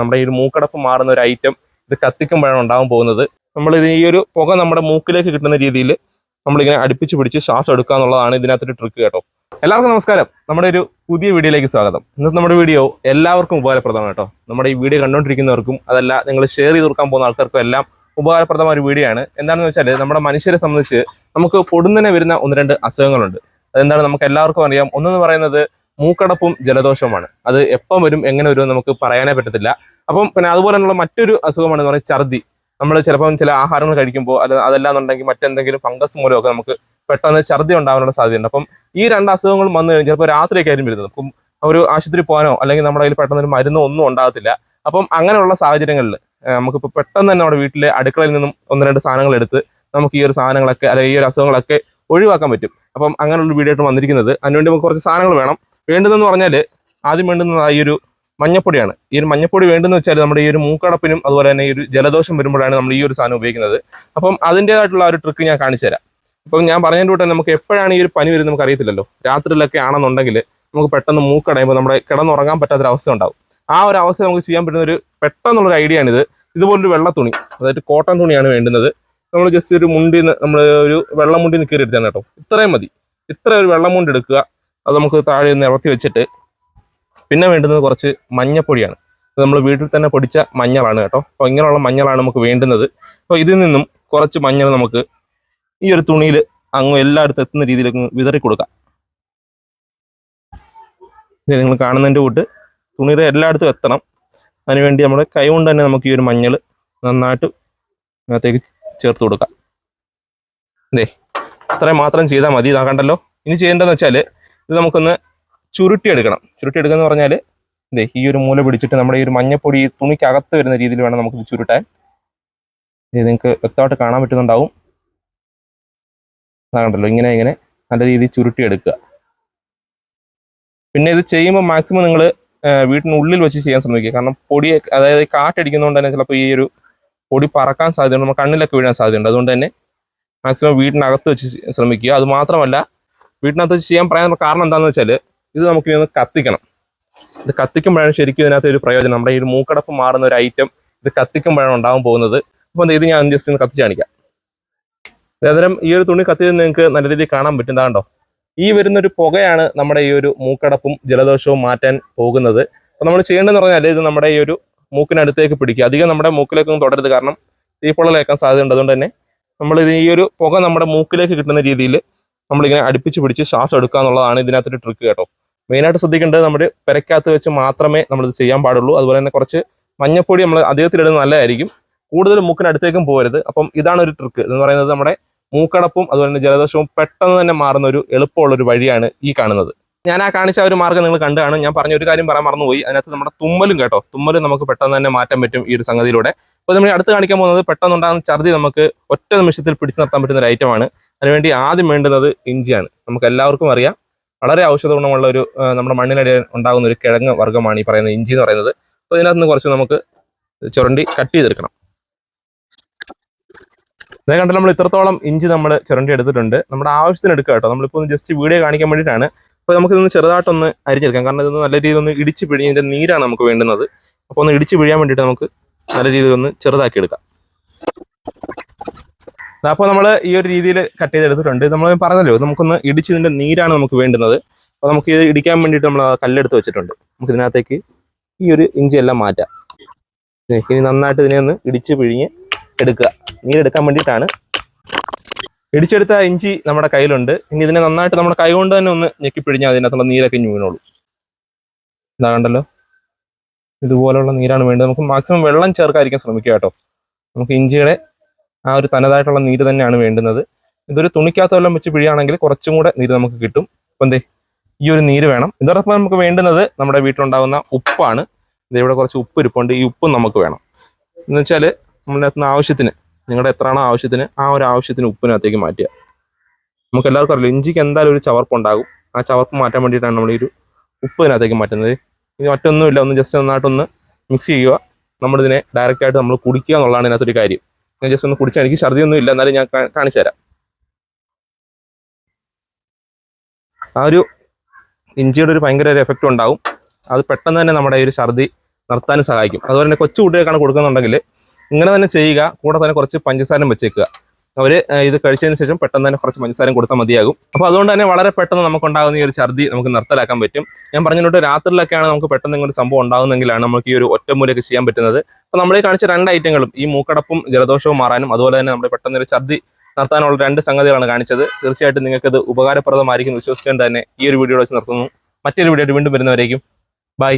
നമ്മുടെ ഈ ഒരു മൂക്കടപ്പ് മാറുന്ന ഒരു ഐറ്റം ഇത് കത്തിക്കുമ്പോഴാണ് ഉണ്ടാകാൻ പോകുന്നത്. നമ്മൾ ഇത് ഈ ഒരു പുക നമ്മുടെ മൂക്കിലേക്ക് കിട്ടുന്ന രീതിയിൽ നമ്മളിങ്ങനെ അടുപ്പിച്ച് പിടിച്ച് ശ്വാസം എടുക്കുക എന്നുള്ളതാണ് ഇതിനകത്തൊരു ട്രിക്ക് കേട്ടോ. എല്ലാവർക്കും നമസ്കാരം. നമ്മുടെ ഒരു പുതിയ വീഡിയോയിലേക്ക് സ്വാഗതം. ഇന്നത്തെ നമ്മുടെ വീഡിയോ എല്ലാവർക്കും ഉപകാരപ്രദമാണ് കേട്ടോ. നമ്മുടെ ഈ വീഡിയോ കണ്ടുകൊണ്ടിരിക്കുന്നവർക്കും അതല്ല നിങ്ങൾ ഷെയർ ചെയ്ത് കൊടുക്കാൻ പോകുന്ന ആൾക്കാർക്കും എല്ലാം ഉപകാരപ്രദമായ ഒരു വീഡിയോ ആണ്. എന്താണെന്ന് വെച്ചാൽ നമ്മുടെ മനുഷ്യരെ സംബന്ധിച്ച് നമുക്ക് പൊടുന്നനെ വരുന്ന ഒന്ന് രണ്ട് അസുഖങ്ങളുണ്ട്. അതെന്താണ്? നമുക്ക് എല്ലാവർക്കും അറിയാം. ഒന്നെന്ന് പറയുന്നത് മൂക്കടപ്പും ജലദോഷവുമാണ്. അത് എപ്പം വരും എങ്ങനെ വരും നമുക്ക് പറയാനേ പറ്റത്തില്ല. അപ്പം പിന്നെ അതുപോലെ തന്നെയുള്ള മറ്റൊരു അസുഖമാണെന്ന് പറയുന്നത് ഛർദി. നമ്മൾ ചിലപ്പം ചില ആഹാരങ്ങൾ കഴിക്കുമ്പോൾ അത് അതല്ലാന്നുണ്ടെങ്കിൽ മറ്റെന്തെങ്കിലും ഫംഗസ് മൂലമൊക്കെ നമുക്ക് പെട്ടെന്ന് ഛർദി ഉണ്ടാകാനുള്ള സാധ്യതയുണ്ട്. അപ്പം ഈ രണ്ട് അസുഖങ്ങളും വന്നു കഴിഞ്ഞാൽ ചിലപ്പോൾ രാത്രിയൊക്കെ ആയിരിക്കും വരുന്നത്. അപ്പം ഒരു ആശുപത്രി പോകാനോ അല്ലെങ്കിൽ നമ്മുടെ കയ്യിൽ പെട്ടെന്ന് ഒരു മരുന്നോ ഒന്നും ഉണ്ടാകത്തില്ല. അപ്പം അങ്ങനെയുള്ള സാഹചര്യങ്ങളിൽ നമുക്കിപ്പോൾ പെട്ടെന്ന് തന്നെ നമ്മുടെ വീട്ടിലെ അടുക്കളയിൽ നിന്നും ഒന്ന് രണ്ട് സാധനങ്ങൾ എടുത്ത് നമുക്ക് ഈ ഒരു സാധനങ്ങളൊക്കെ അല്ലെങ്കിൽ ഈ ഒരു അസുഖങ്ങളൊക്കെ ഒഴിവാക്കാൻ പറ്റും. അപ്പം അങ്ങനെയുള്ള വീഡിയോ ആയിട്ട് വന്നിരിക്കുന്നത്. അതിനുവേണ്ടി നമുക്ക് കുറച്ച് സാധനങ്ങൾ വേണം. വേണ്ടതെന്ന് പറഞ്ഞാൽ ആദ്യം വേണ്ടുന്നത് ഈ ഒരു മഞ്ഞപ്പൊടിയാണ്. ഈ ഒരു മഞ്ഞപ്പൊടി വേണ്ടെന്ന് വെച്ചാൽ നമ്മുടെ ഈ ഒരു മൂക്കടപ്പിനും അതുപോലെ തന്നെ ഈ ഒരു ജലദോഷം വരുമ്പോഴാണ് നമ്മൾ ഈ ഒരു സാധനം ഉപയോഗിക്കുന്നത്. അപ്പം അതിന്റെതായിട്ടുള്ള ഒരു ട്രിക്ക് ഞാൻ കാണിച്ചു തരാം. അപ്പം ഞാൻ പറഞ്ഞതിന്റെ കൂട്ടം നമുക്ക് എപ്പോഴാണ് ഈ ഒരു പനി വരുന്നത് നമുക്ക് അറിയത്തില്ലല്ലോ രാത്രിയിലൊക്കെ ആണെന്നുണ്ടെങ്കിൽ നമുക്ക് പെട്ടെന്ന് മൂക്കടയുമ്പോൾ നമ്മുടെ കിടന്നുറങ്ങാൻ പറ്റാത്തൊരു അവസ്ഥ ഉണ്ടാവും. ആ ഒരു അവസ്ഥ നമുക്ക് ചെയ്യാൻ പറ്റുന്ന ഒരു പെട്ടെന്നുള്ളൊരു ഐഡിയ ആണിത് ഇതുപോലൊരു വെള്ള തുണി അതായത് കോട്ടൺ തുണിയാണ് വേണ്ടുന്നത്. നമ്മൾ ജസ്റ്റ് ഒരു മുണ്ടിന്ന് നമ്മൾ ഒരു വെള്ളം മുണ്ടിന്ന് കീറി എടുത്താണ് കേട്ടോ. ഇത്രയും മതി. ഇത്ര ഒരു വെള്ളം മുണ്ട് എടുക്കുക. അത് നമുക്ക് താഴെ നിറത്തി വെച്ചിട്ട് പിന്നെ വേണ്ടുന്നത് കുറച്ച് മഞ്ഞപ്പൊടിയാണ്. ഇത് നമ്മൾ വീട്ടിൽ തന്നെ പൊടിച്ച മഞ്ഞളാണ് കേട്ടോ. അപ്പോൾ ഇങ്ങനെയുള്ള മഞ്ഞളാണ് നമുക്ക് വേണ്ടുന്നത്. അപ്പോൾ ഇതിൽ നിന്നും കുറച്ച് മഞ്ഞൾ നമുക്ക് ഈ ഒരു തുണിയിൽ അങ്ങ് എല്ലായിടത്തും എത്തുന്ന രീതിയിലേക്ക് വിതറി കൊടുക്കാം. നിങ്ങൾ കാണുന്നതിന്റെ കൂട്ട് തുണിയുടെ എല്ലായിടത്തും എത്തണം. അതിനുവേണ്ടി നമ്മുടെ കൈ കൊണ്ട് തന്നെ നമുക്ക് ഈ ഒരു മഞ്ഞൾ നന്നായിട്ട് അതിനകത്തേക്ക് ചേർത്ത് കൊടുക്കാം. അതെ അത്രയും മാത്രം ചെയ്താൽ മതി. ഇതാ കണ്ടല്ലോ. ഇനി ചെയ്യേണ്ടതെന്ന് വെച്ചാൽ ഇത് നമുക്കൊന്ന് ചുരുട്ടിയെടുക്കണം. ചുരുട്ടിയെടുക്കുക എന്ന് പറഞ്ഞാൽ ഇതേ ഈ ഒരു മൂല പിടിച്ചിട്ട് നമ്മുടെ ഈ ഒരു മഞ്ഞപ്പൊടി ഈ തുണിക്കകത്ത് വരുന്ന രീതിയിൽ വേണം ഇത് ചുരുട്ടാൻ. ഇത് നിങ്ങൾക്ക് വ്യക്തമായിട്ട് കാണാൻ പറ്റുന്നുണ്ടാവും. അതാ കണ്ടല്ലോ ഇങ്ങനെ ഇങ്ങനെ നല്ല രീതിയിൽ ചുരുട്ടിയെടുക്കുക. പിന്നെ ഇത് ചെയ്യുമ്പോൾ മാക്സിമം നിങ്ങൾ വീട്ടിനുള്ളിൽ വെച്ച് ചെയ്യാൻ ശ്രമിക്കുക. കാരണം പൊടി അതായത് കാറ്റടിക്കുന്നതുകൊണ്ട് തന്നെ ചിലപ്പോൾ ഈ ഒരു പൊടി പറക്കാൻ സാധ്യതയുണ്ട്. നമ്മുടെ കണ്ണിലൊക്കെ വീഴാൻ സാധ്യതയുണ്ട്. അതുകൊണ്ട് തന്നെ മാക്സിമം വീട്ടിനകത്ത് വെച്ച് ശ്രമിക്കുക. അത് മാത്രമല്ല വീട്ടിനകത്ത് ചെയ്യാൻ പറയാൻ കാരണം എന്താണെന്ന് വെച്ചാൽ ഇത് നമുക്ക് ഇനി ഒന്ന് കത്തിക്കണം. ഇത് കത്തിക്കുമ്പോഴാണ് ശരിക്കും ഇതിനകത്ത് ഒരു പ്രയോജനം. നമ്മുടെ ഈ ഒരു മൂക്കടപ്പ് മാറുന്ന ഒരു ഐറ്റം ഇത് കത്തിക്കുമ്പോഴാണ് ഉണ്ടാവാൻ പോകുന്നത്. അപ്പോൾ ഇത് ഞാൻ ജസ്റ്റ് ഒന്ന് കത്തിച്ച് കാണിക്കാം. അതേതരം ഈ ഒരു തുണി കത്തിയത് നിങ്ങൾക്ക് നല്ല രീതിയിൽ കാണാൻ പറ്റും. കണ്ടോ? ഈ വരുന്നൊരു പുകയാണ് നമ്മുടെ ഈ ഒരു മൂക്കടപ്പും ജലദോഷവും മാറ്റാൻ പോകുന്നത്. അപ്പം നമ്മൾ ചെയ്യേണ്ടതെന്ന് പറഞ്ഞാൽ ഇത് നമ്മുടെ ഈ ഒരു മൂക്കിനടുത്തേക്ക് പിടിക്കുക. അധികം നമ്മുടെ മൂക്കിലേക്കൊന്നും തുടരുത്. കാരണം തീപ്പൊള്ളലേക്കാൻ സാധ്യതയുണ്ട് അതുകൊണ്ട് തന്നെ നമ്മൾ ഇത് ഈ ഒരു പുക നമ്മുടെ മൂക്കിലേക്ക് കിട്ടുന്ന രീതിയിൽ നമ്മളിങ്ങനെ അടുപ്പിച്ച് പിടിച്ച് ശ്വാസം എടുക്കുക എന്നുള്ളതാണ് ഇതിനകത്തൊരു ട്രിക്ക് കേട്ടോ. മെയിനായിട്ട് ശ്രദ്ധിക്കേണ്ടത് നമ്മുടെ പെരക്കകത്ത് വെച്ച് മാത്രമേ നമ്മളിത് ചെയ്യാൻ പാടുള്ളൂ. അതുപോലെ തന്നെ കുറച്ച് മഞ്ഞപ്പൊടി നമ്മൾ അദ്ദേഹത്തിലിടുന്നത് നല്ലതായിരിക്കും. കൂടുതൽ മൂക്കിനടുത്തേക്കും പോകരുത്. അപ്പം ഇതാണ് ഒരു ട്രിക്ക് എന്ന് പറയുന്നത് നമ്മുടെ മൂക്കടപ്പും അതുപോലെ തന്നെ ജലദോഷവും പെട്ടെന്ന് തന്നെ മാറുന്ന ഒരു എളുപ്പമുള്ള ഒരു വഴിയാണ് ഈ കാണുന്നത്. ഞാൻ ആ കാണിച്ച ഒരു മാർഗം നിങ്ങൾ കണ്ടാണ്. ഞാൻ പറഞ്ഞ ഒരു കാര്യം പറയാൻ മറന്നുപോയി. അതിനകത്ത് നമ്മുടെ തുമ്മലും കേട്ടോ. തുമ്മലും നമുക്ക് പെട്ടെന്ന് തന്നെ മാറ്റാൻ പറ്റും ഈ ഒരു സംഗതിയിലൂടെ. അപ്പോൾ നമ്മൾ അടുത്ത് കാണിക്കാൻ പോകുന്നത് പെട്ടെന്നുണ്ടാകുന്ന ഛർദി നമുക്ക് ഒറ്റ നിമിഷത്തിൽ പിടിച്ചു നിർത്താൻ പറ്റുന്ന ഒരു ഐറ്റമാണ് അതിനുവേണ്ടി ആദ്യം വേണ്ടുന്നത് ഇഞ്ചിയാണ്. നമുക്ക് എല്ലാവർക്കും അറിയാം. വളരെ ഔഷധ ഗുണമുള്ള ഒരു നമ്മുടെ മണ്ണിനടിയിൽ ഉണ്ടാകുന്ന ഒരു കിഴങ്ങ് വർഗമാണ് ഈ പറയുന്ന ഇഞ്ചി എന്ന് പറയുന്നത്. അപ്പോൾ ഇതിനകത്ത് നിന്ന് കുറച്ച് നമുക്ക് ചുരണ്ടി കട്ട് ചെയ്തെടുക്കണം. അതേ കണ്ടു നമ്മൾ ഇത്രത്തോളം ഇഞ്ചി നമ്മൾ ചുരണ്ടി എടുത്തിട്ടുണ്ട്. നമ്മുടെ ആവശ്യത്തിന് എടുക്കുക കേട്ടോ. നമ്മളിപ്പോൾ ഒന്ന് ജസ്റ്റ് വീഡിയോ കാണിക്കാൻ വേണ്ടിയിട്ടാണ്. അപ്പോൾ നമുക്ക് ഇതൊന്ന് ചെറുതായിട്ടൊന്ന് അരിഞ്ഞെടുക്കാം. കാരണം ഇതൊന്ന് നല്ല രീതിയിൽ ഒന്ന് ഇടിച്ച് പിഴിഞ്ഞതിന്റെ നീരാണ് നമുക്ക് വേണ്ടുന്നത്. അപ്പോൾ ഒന്ന് ഇടിച്ച് പിഴിയാൻ വേണ്ടിയിട്ട് നമുക്ക് നല്ല രീതിയിൽ ഒന്ന് ചെറുതാക്കി എടുക്കാം അപ്പോൾ നമ്മൾ ഈ ഒരു രീതിയിൽ കട്ട് ചെയ്തെടുത്തിട്ടുണ്ട്. നമ്മൾ പറഞ്ഞല്ലോ നമുക്കൊന്ന് ഇടിച്ച് ഇതിന്റെ നീരാണ് നമുക്ക് വേണ്ടുന്നത്. അപ്പോൾ നമുക്ക് ഇത് ഇടിക്കാൻ വേണ്ടിയിട്ട് നമ്മൾ കല്ലെടുത്ത് വെച്ചിട്ടുണ്ട്. നമുക്ക് ഇതിനകത്തേക്ക് ഈ ഒരു ഇഞ്ചി എല്ലാം മാറ്റാം. ഇനി നന്നായിട്ട് ഇതിനെ ഒന്ന് ഇടിച്ച് പിഴിഞ്ഞ് എടുക്കുക. നീരെടുക്കാൻ വേണ്ടിയിട്ടാണ്. ഇടിച്ചെടുത്ത ഇഞ്ചി നമ്മുടെ കയ്യിലുണ്ട്. ഇനി ഇതിനെ നന്നായിട്ട് നമ്മുടെ കൈ കൊണ്ട് തന്നെ ഒന്ന് ഞെക്കി പിഴിഞ്ഞാൽ അതിനകത്തുള്ള നീരൊക്കെ ഇഞ്ഞു വീണോളൂ. ഇതാ കണ്ടല്ലോ? ഇതുപോലുള്ള നീരാണ് വേണ്ടത്. നമുക്ക് മാക്സിമം വെള്ളം ചേർക്കാതിരിക്കാൻ ശ്രമിക്കുക കേട്ടോ. നമുക്ക് ഇഞ്ചിയുടെ ആ ഒരു തനതായിട്ടുള്ള നീര് തന്നെയാണ് വേണ്ടുന്നത്. ഇതൊരു തുണിക്കകത്ത് വെള്ളം വെച്ച് പിഴിയാണെങ്കിൽ കുറച്ചും കൂടെ നീര് നമുക്ക് കിട്ടും. അപ്പം എന്തേ ഈ ഒരു നീര് വേണം. ഇതോടൊപ്പം നമുക്ക് വേണ്ടുന്നത് നമ്മുടെ വീട്ടിലുണ്ടാകുന്ന ഉപ്പാണ്. ഇതിവിടെ കുറച്ച് ഉപ്പ് ഇരിപ്പുണ്ട്. ഈ ഉപ്പും നമുക്ക് വേണം. എന്ന് വെച്ചാൽ നമ്മളിനകത്തുന്ന ആവശ്യത്തിന് നിങ്ങളുടെ എത്രയാണോ ആവശ്യത്തിന് ആ ഒരു ആവശ്യത്തിന് ഉപ്പിനകത്തേക്ക് മാറ്റുക. നമുക്ക് എല്ലാവർക്കും അറിയില്ല ഇഞ്ചിക്ക് എന്തായാലും ഒരു ചവർപ്പ് ഉണ്ടാകും ആ ചവർപ്പ് മാറ്റാൻ വേണ്ടിയിട്ടാണ് നമ്മൾ ഈ ഒരു ഉപ്പ് ഇതിനകത്തേക്ക് മാറ്റുന്നത്. ഇനി മറ്റൊന്നുമില്ല. ഒന്ന് ജസ്റ്റ് നന്നായിട്ടൊന്ന് മിക്സ് ചെയ്യുക. നമ്മളിതിനെ ഡയറക്റ്റ് ആയിട്ട് നമ്മൾ കുടിക്കുക എന്നുള്ളതാണ് ഇതിനകത്തൊരു കാര്യം. ഞാൻ ജസ്റ്റ് ഒന്ന് കുടിച്ചാൽ എനിക്ക് ഛർദിയൊന്നും ഇല്ല. എന്നാലും ഞാൻ കാണിച്ചു തരാം. ആ ഒരു ഇഞ്ചിയുടെ ഒരു ഭയങ്കര ഒരു എഫക്റ്റ് ഉണ്ടാവും. അത് പെട്ടെന്ന് തന്നെ നമ്മുടെ ഈ ഒരു ഛർദി നിർത്താനും സഹായിക്കും. അതുപോലെ തന്നെ കൊച്ചു കുട്ടികൾക്കാണ് കൊടുക്കുന്നുണ്ടെങ്കിൽ ഇങ്ങനെ തന്നെ ചെയ്യുക കൂടെ തന്നെ കുറച്ച് പഞ്ചസാരം വെച്ചേക്കുക. അവർ ഇത് കഴിച്ചതിന് ശേഷം പെട്ടെന്ന് തന്നെ കുറച്ച് പഞ്ചസാരം കൊടുത്താൽ മതിയാകും. അപ്പോൾ അതുകൊണ്ട് തന്നെ വളരെ പെട്ടെന്ന് നമുക്ക് ഉണ്ടാകുന്ന ഈ ഒരു ഛർദി നമുക്ക് നിർത്തലാക്കാൻ പറ്റും. ഞാൻ പറഞ്ഞിട്ട് രാത്രിയിലൊക്കെയാണ് നമുക്ക് പെട്ടെന്ന് ഇങ്ങനെ സംഭവം ഉണ്ടാകുന്നെങ്കിലാണ് നമുക്ക് ഈ ഒരു ഒറ്റമൂലൊക്കെ ചെയ്യാൻ പറ്റുന്നത്. അപ്പോൾ നമ്മളീ കാണിച്ച രണ്ട് ഐറ്റങ്ങളും ഈ മൂക്കടപ്പും ജലദോഷവും മാറാനും അതുപോലെ തന്നെ നമ്മുടെ പെട്ടെന്ന് ഒരു ഛർദി നടത്താനുള്ള രണ്ട് സംഗതികളാണ് കാണിച്ചത്. തീർച്ചയായിട്ടും നിങ്ങൾക്ക് ഇത് ഉപകാരപ്രദമായിരിക്കും എന്ന് വിശ്വസിച്ചുകൊണ്ട് തന്നെ ഈ ഒരു വീഡിയോ വെച്ച് നിർത്തുന്നു. മറ്റൊരു വീഡിയോ വീണ്ടും വരുന്നവരേക്കും ബൈ.